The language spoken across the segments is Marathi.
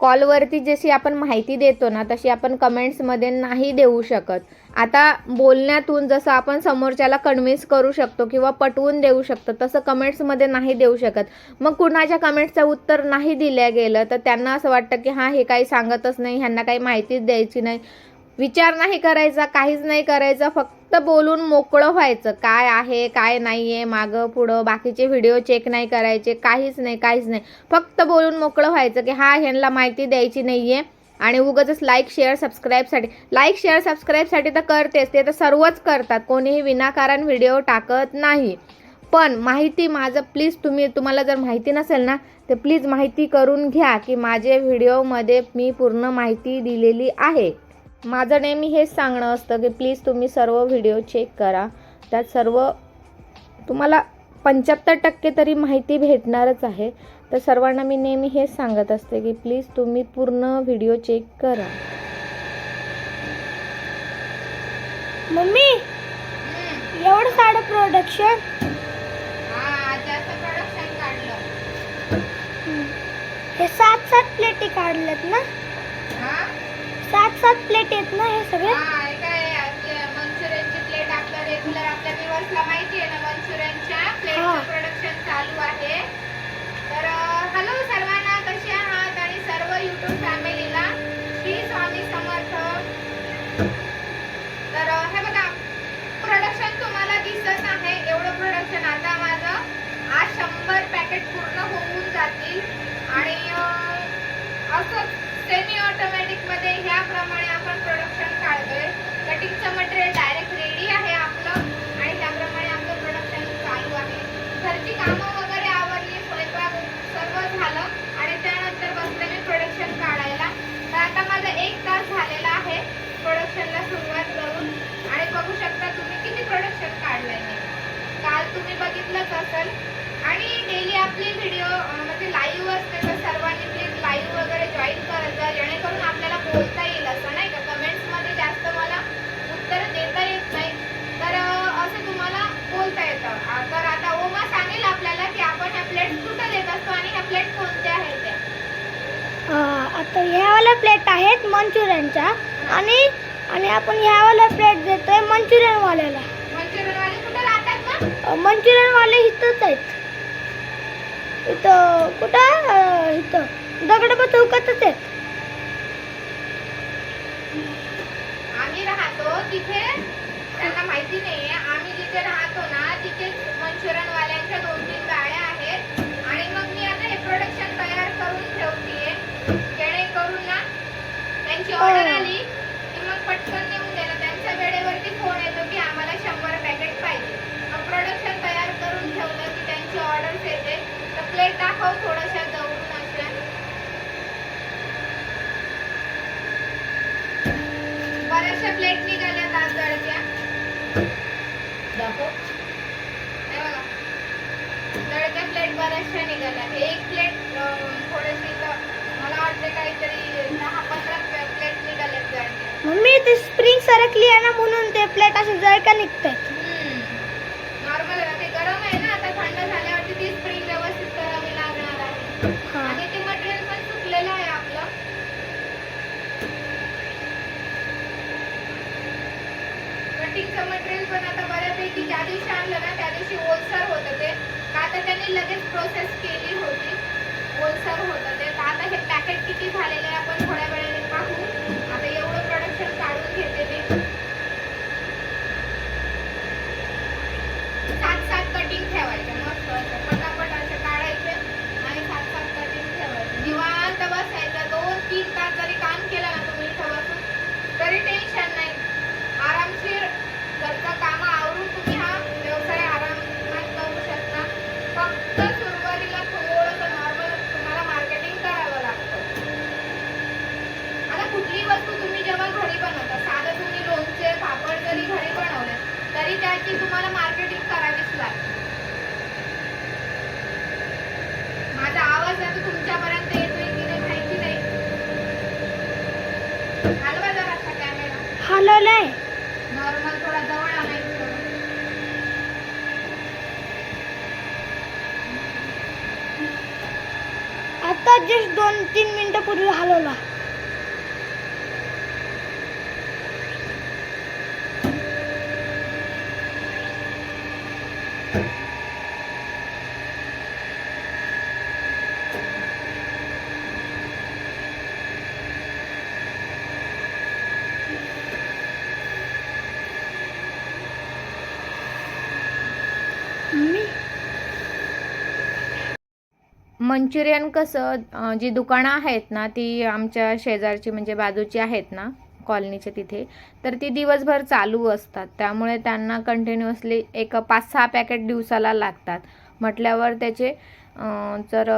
कॉलवरती जशी आपण माहिती देतो ना तशी आपण कमेंट्समध्ये नाही देऊ शकत. आता बोलण्यातून जसं आपण समोरच्याला कन्व्हिन्स करू शकतो किंवा पटवून देऊ शकतो तसं कमेंट्समध्ये नाही देऊ शकत. मग कुणाच्या कमेंट्सचं उत्तर नाही दिलं गेलं तर त्यांना असं वाटतं की हां हे काही सांगतच नाही ह्यांना काही माहितीच द्यायची नाही. विचार नाही करायचा काहीच नाही करायचं फक्त बोलून मोकळं व्हायचं. काय आहे काय नाही आहे मागं पुढं बाकीचे व्हिडिओ चेक नाही करायचे काहीच नाही काहीच नाही. फक्त बोलून मोकळं व्हायचं की हा ह्यांना माहिती द्यायची नाही आहे आणि उगाचच लाईक शेअर सबस्क्राईबसाठी लाईक शेअर सबस्क्राईबसाठी तर करतेच ते तर सर्वच करतात. कोणीही विनाकारण व्हिडिओ टाकत नाही. पण माहिती माझं प्लीज तुम्ही तुम्हाला जर माहिती नसेल ना तर प्लीज माहिती करून घ्या की माझे व्हिडिओमध्ये मी पूर्ण माहिती दिलेली आहे. माझं नेहमी हेच सांगणं असतं की प्लीज तुम्ही सर्व व्हिडिओ चेक करा. त्यात सर्व तुम्हाला पंच्याहत्तर टक्के तरी माहिती भेटणारच आहे. तर सर्वांना मी नेहमी हेच सांगत असते की प्लीज तुम्ही पूर्ण व्हिडिओ चेक करा. मम्मी एवढं साडं प्रोडक्शन हे सात सात प्लेटी काढल्यात ना? सात सात प्लेट आहेत ना हे सगळे? मंचुरियनची प्लेट आपलं रेग्युलर आपल्या दिवसला माहिती आहे ना मंचुरियनच्या हा. प्लेटचं प्रोडक्शन चालू आहे. तर हॅलो सर्वांना कसे आहात? आणि सर्व युट्यूब फॅमिलीला श्री स्वामी समर्थ. तर अ, हे बघा प्रोडक्शन तुम्हाला दिसत आहे. एवढं प्रोडक्शन आता माझं आज शंभर पॅकेट पूर्ण होऊन जातील आणि अ, असं सेमी ऑटोमॅटिकमध्ये ह्याप्रमाणे आपण प्रोडक्शन काढतोय कटिंगचं मटेरियल डायरेक्ट रेडी आहे आपलं आणि त्याप्रमाणे आपलं प्रोडक्शन चालू आहे घरची कामं वगैरे आवरली स्वयंपाक सर्व झालं आणि त्यानंतर बसले मी प्रोडक्शन काढायला तर आता माझा एक तास झालेला आहे प्रोडक्शनला सुरुवात करून आणि बघू शकता तुम्ही किती प्रोडक्शन काढलंय मी काल तुम्ही बघितलंच असेल. आणि डेली आपली व्हिडिओ म्हणजे लाईव्ह असते तर सर्वांनी प्लीज लाईव्ह वगैरे जॉईन करत जा जेणेकरून आपल्याला बोलता येईल असं नाही का? कमेंट्समध्ये जास्त मला उत्तर देता येत नाही. तर असं तुम्हाला बोलता येतं. तर आता ओमा सांगेल आपल्याला की आपण ह्या प्लेट कुठं देत असतो आणि ह्या प्लेट कोणत्या आहेत त्या? आता ह्यावाल्या प्लेट आहेत मंचुरियनच्या. आणि आणि आपण ह्यावाल्या प्लेट देतोय मंचुरियनवाल्याला मंचुरियनवाले कुठं राहतात ना मंचुरियनवाले इथंच आहेत. इथं कुठं? इथं इथं. पण चौकातच आहेत आम्ही राहतो तिथे त्यांना माहिती नाहीये आम्ही जिथे राहतो ना तिथे मंचुरियन वाल्यांच्या दोन तीन गाड्या आहेत आणि मग मी आता हे प्रोडक्शन तयार करून ठेवतीये जेणेकरून ना त्यांची ऑर्डर आली की मग पटकन नेऊन देणं त्यांच्या वेळेवरती फोन येतो की आम्हाला शंभर पॅकेट पाहिजे मग प्रोडक्शन तयार करून ठेवलं की त्यांची ऑर्डर येते तर प्लेट दाखव थोड्याशा जवळून अशा बऱ्याचशा प्लेट निघाल्यात आज दळक्या दाखव हे बघा दळक्या प्लेट बऱ्याचशा निघाल्या हे एक प्लेट थोडीशी इथं मला वाटते काहीतरी दहा पंधरा प्लेट निघाल्यात दळक्या मम्मी ते सरकली आहे ना म्हणून ते प्लेट असे जळका निघतायत नॉर्मल ते गरम आहे ना आता थंड झाल्यावरती ती स्प्रिंग व्यवस्थित करावी लागणार आहे. आणि ते मटेरियल पण सुकलेलं आहे आपलं. कटिंगचं मटेरियल पण आता बऱ्यापैकी ज्या दिवशी आणलं ना त्या दिवशी ओलसर होतं ते. का तर त्यांनी लगेच प्रोसेस केली होती. ओलसर होतं ते. तर आता हे पॅकेट किती झालेले आपण थोड्या वेळाने पाहू आता एवढं प्रोडक्शन काढून घेते मी सात सात कटिंग ठेवायचे मस्त असं पटापट असं काढायचे आणि सात सात कटिंग ठेवायचे निवांत बसायचं दोन तीन तास जरी काम केलं ना तुम्ही इथं बसून तरी टेन्शन नाही आरामशीर घरचं काम आवरून तुम्ही हा व्यवसाय आरामात करू शकता फक्त सुरुवातीला थोडंसं नॉर्मल तुम्हाला मार्केटिंग करावं लागतं आता कुठली वस्तू तुम्ही जेव्हा घरी बनवता साधं तुम्ही लोणचे पापड जरी घरी बनवले तरी त्याची तुम्हाला मार्केटिंग करावीच लागते माझा आवाज आता तुमच्यापर्यंत येतोय की नाही माहिती नाही हलवा जरासा कॅमेरा हलवलंय नॉर्मल थोडा जवळ आणायचं आता आत्ता जस्ट दोन तीन मिनिटं पूर्वी हलवला. मंचुरियन कसं जी दुकानं आहेत ना ती आमच्या शेजारची म्हणजे बाजूची आहेत ना कॉलनीच्या तिथे तर ती दिवसभर चालू असतात. त्यामुळे त्यांना कंटिन्युअसली एक पाच सहा पॅकेट दिवसाला लागतात. म्हटल्यावर त्याचे जर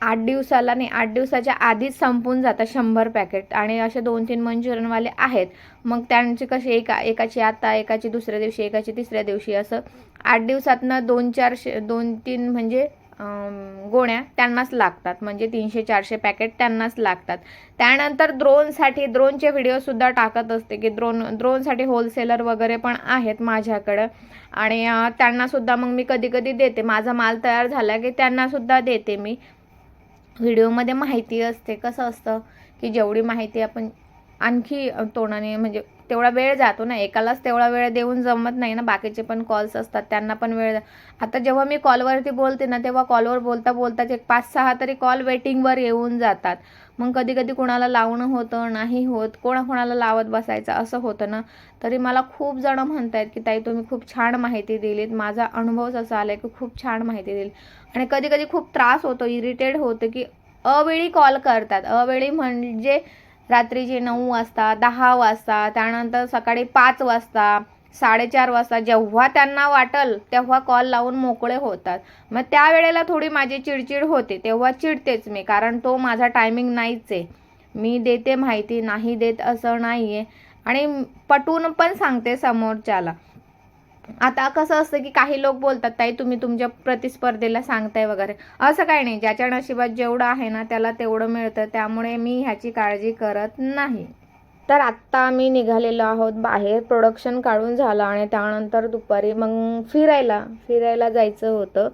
आठ दिवसाला नाही आठ दिवसाच्या आधीच संपून जातात शंभर पॅकेट. आणि असे दोन तीन मंचुरियनवाले आहेत. मग त्यांची कशी एका एकाची आता एकाची दुसऱ्या दिवशी एकाची तिसऱ्या दिवशी असं आठ दिवसातनं दोन चारशे दोन तीन म्हणजे गोण्या त्यांनाच लागतात. म्हणजे तीनशे चारशे पॅकेट त्यांनाच लागतात. त्यानंतर द्रोणसाठी द्रोणचे व्हिडिओसुद्धा टाकत असते की द्रोण द्रोणसाठी होलसेलर वगैरे पण आहेत माझ्याकडं. आणि त्यांनासुद्धा मग मी कधी कधी देते. माझा माल तयार झाला की त्यांनासुद्धा देते मी. व्हिडिओमध्ये माहिती असते कसं असतं की जेवढी माहिती आपण आणखी तोंडाने म्हणजे तेवढा वेळ जातो ना एकालाच तेवढा वेळ देऊन जमत नाही ना बाकीचे पण कॉल्स असतात त्यांना पण वेळ आता जेव्हा मी कॉलवरती बोलते ना तेव्हा कॉलवर बोलता बोलताच एक पाच सहा तरी कॉल वेटिंगवर येऊन जातात. मग कधी कधी कुणाला लावणं होतं नाही होत कोणाकोणाला लावत बसायचं असं होतं ना. तरी मला खूप जण म्हणत आहेत की ताई तुम्ही खूप छान माहिती दिलीत. माझा अनुभवच असा आला की खूप छान माहिती दिली आणि कधी कधी खूप त्रास होतो इरिटेड होतं की अवेळी कॉल करतात. अवेळी म्हणजे रात्रीचे नऊ वाजता दहा वाजता त्यानंतर सकाळी पाच वाजता साडेचार वाजता जेव्हा त्यांना वाटल तेव्हा कॉल लावून मोकळे होतात. मग त्यावेळेला थोडी माझी चिडचिड होते तेव्हा चिडतेच मी कारण तो माझा टायमिंग नाहीच आहे. मी देते माहिती नाही देत असं नाही आहे आणि पटवून पण सांगते समोरच्याला. आता कसं असतं की काही लोक बोलतात ताई तुम्ही तुमच्या प्रतिस्पर्धेला सांगताय वगैरे. असं काही नाही. ज्याच्या नशिबात जेवढं आहे ना त्याला तेवढं मिळतं. त्यामुळे मी ह्याची काळजी करत नाही. तर आत्ता आम्ही निघालेलो आहोत बाहेर. प्रोडक्शन काढून झालं आणि त्यानंतर दुपारी मग फिरायला फिरायला जायचं होतं.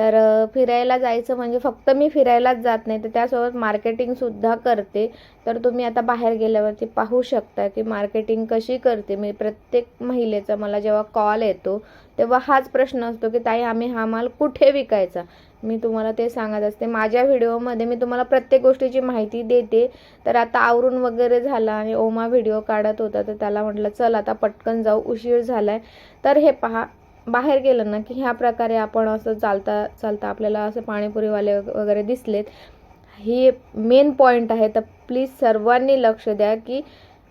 तर फिरायला जायचं म्हणजे फक्त मी फिरायलाच जात नाही तर त्यासोबत मार्केटिंगसुद्धा करते. तर तुम्ही आता बाहेर गेल्यावरती पाहू शकता की मार्केटिंग कशी करते. मी प्रत्येक महिलेचा मला जेव्हा कॉल येतो तेव्हा हाच प्रश्न असतो की ताई आम्ही हा माल कुठे विकायचा? मी तुम्हाला ते सांगत असते. माझ्या व्हिडिओमध्ये मी तुम्हाला प्रत्येक गोष्टीची माहिती देते. तर आता आवरून वगैरे झाला आणि ओमा व्हिडिओ काढत होता तर त्याला म्हटलं चल आता पटकन जाऊ उशीर झाला आहे तर हे पहा बाहेर गेलं ना की ह्या प्रकारे आपण असं चालता चालता आपल्याला असं पाणीपुरीवाले वगैरे दिसलेत. ही मेन पॉईंट आहे. तर प्लीज सर्वांनी लक्ष द्या की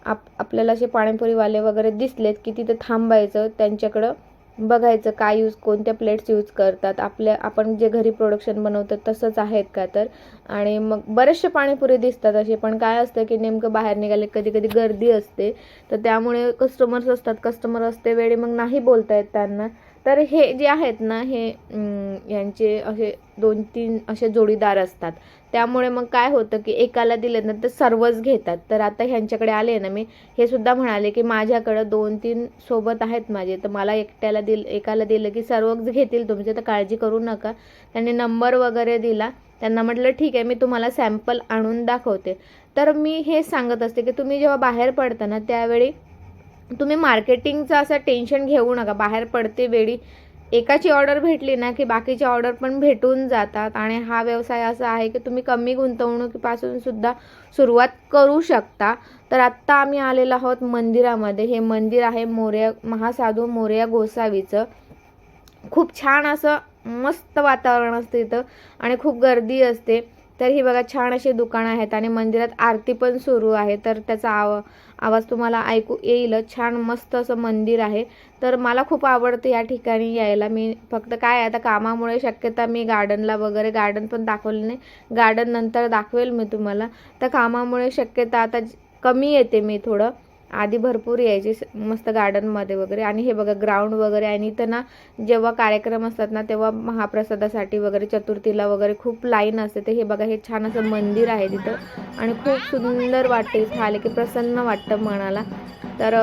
आप आपल्याला असे पाणीपुरीवाले वगैरे दिसलेत की तिथं थांबायचं त्यांच्याकडं बघायचं काय यूज कोणत्या प्लेट्स यूज करतात. आपल्या आपण जे घरी प्रोडक्शन बनवतो तसंच आहेत का तर? आणि मग बरेचसे पाणीपुरी दिसतात असे पण काय असतं की नेमकं बाहेर निघाले कधी कधी गर्दी असते. तर त्यामुळे कस्टमर्स असतात कस्टमर असते वेळी मग नाही बोलता येत त्यांना. तर हे जे आहेत ना हे यांचे असे दोन तीन असे जोडीदार असतात. त्यामुळे मग काय होतं की एकाला दिलं ना तर सर्वच घेतात. तर आता ह्यांच्याकडे आले ना मी हे सुद्धा म्हणाले की माझ्याकडं दोन तीन सोबत आहेत माझे तर मला एकट्याला दिल एकाला दिलं की सर्वच घेतील तुमचे तर काळजी करू नका. त्यांनी नंबर वगैरे दिला. त्यांना म्हटलं ठीक आहे मी तुम्हाला सॅम्पल आणून दाखवते. तर मी हे सांगत असते की तुम्ही जेव्हा बाहेर पडता ना त्यावेळी तुम्ही मार्केटिंगचं असं टेन्शन घेऊ नका. बाहेर पडते वेळी. एकाची ऑर्डर भेटली ना की बाकीची ऑर्डर पण भेटून जातात. आणि हा व्यवसाय असा आहे की तुम्ही कमी गुंतवणुकीपासून सुद्धा सुरुवात करू शकता. तर आत्ता आम्ही आलेलो आहोत मंदिरामध्ये. हे मंदिर आहे मोर्या महासाधू मोर्या गोसावीचं. खूप छान असं मस्त वातावरण असतं इथं. आणि खूप गर्दी असते. तर ही बघा छान अशी दुकानं आहेत. आणि मंदिरात आरती पण सुरू आहे. तर त्याचा आव आवाज तुम्हाला ऐकू येईल. छान मस्त असं मंदिर आहे. तर मला खूप आवडतं या ठिकाणी यायला. मी फक्त काय आता कामामुळे शक्यता मी गार्डनला वगैरे गार्डन पण दाखवलं नाही. गार्डन नंतर दाखवेल मी तुम्हाला. तर कामामुळे शक्यता आता कमी येते मी थोडं. आधी भरपूर यायचे मस्त गार्डनमध्ये वगैरे. आणि हे बघा ग्राउंड वगैरे. आणि इथं ना जेव्हा कार्यक्रम असतात ना तेव्हा महाप्रसादासाठी वगैरे चतुर्थीला वगैरे खूप लाईन असते. ते हे बघा हे छान असं मंदिर आहे तिथं. आणि खूप सुंदर वाटते इथं आले की प्रसन्न वाटतं मनाला. तर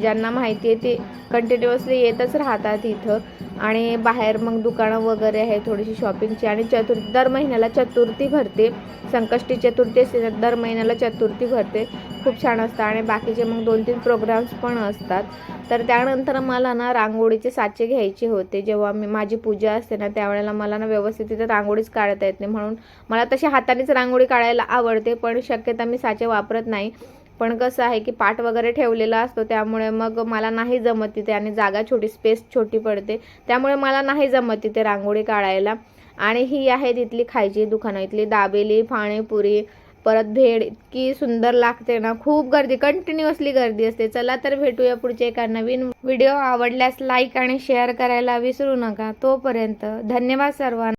ज्यांना माहिती आहे ते कंटिन्युअसली येतच राहतात इथं. आणि बाहेर मग दुकानं वगैरे आहे थोडीशी शॉपिंगची आणि चतुर्थी दर महिन्याला चतुर्थी भरते. संकष्टी चतुर्थी असते दर महिन्याला चतुर्थी भरते. खूप छान असतं. आणि बाकीचे मग दोन तीन प्रोग्राम्स पण असतात. तर त्यानंतर मला ना रांगोळीचे साचे घ्यायचे होते. जेव्हा मी माझी पूजा असते ना त्यावेळेला मला ना व्यवस्थित तिथे रांगोळीच काढता येत नाही. म्हणून मला तशी हातानेच रांगोळी काढायला आवडते पण शक्यता मी साचे वापरत नाही. पण कसं आहे की पाट वगैरे ठेवलेला असतो त्यामुळे मग मला नाही जमत तिथे आणि जागा छोटी स्पेस छोटी पडते. त्यामुळे मला नाही जमत तिथे रांगोळी काढायला. आणि ही आहे तिथली खायची दुकानं इथली दाबेली पाणीपुरी परत भेड इतकी सुंदर लागते ना. खूप गर्दी कंटिन्युअसली गर्दी असते. चला तर भेटूया पुढच्या एका नवीन व्हिडिओ आवडल्यास लाईक आणि शेअर करायला विसरू नका. तोपर्यंत धन्यवाद सर्वांना.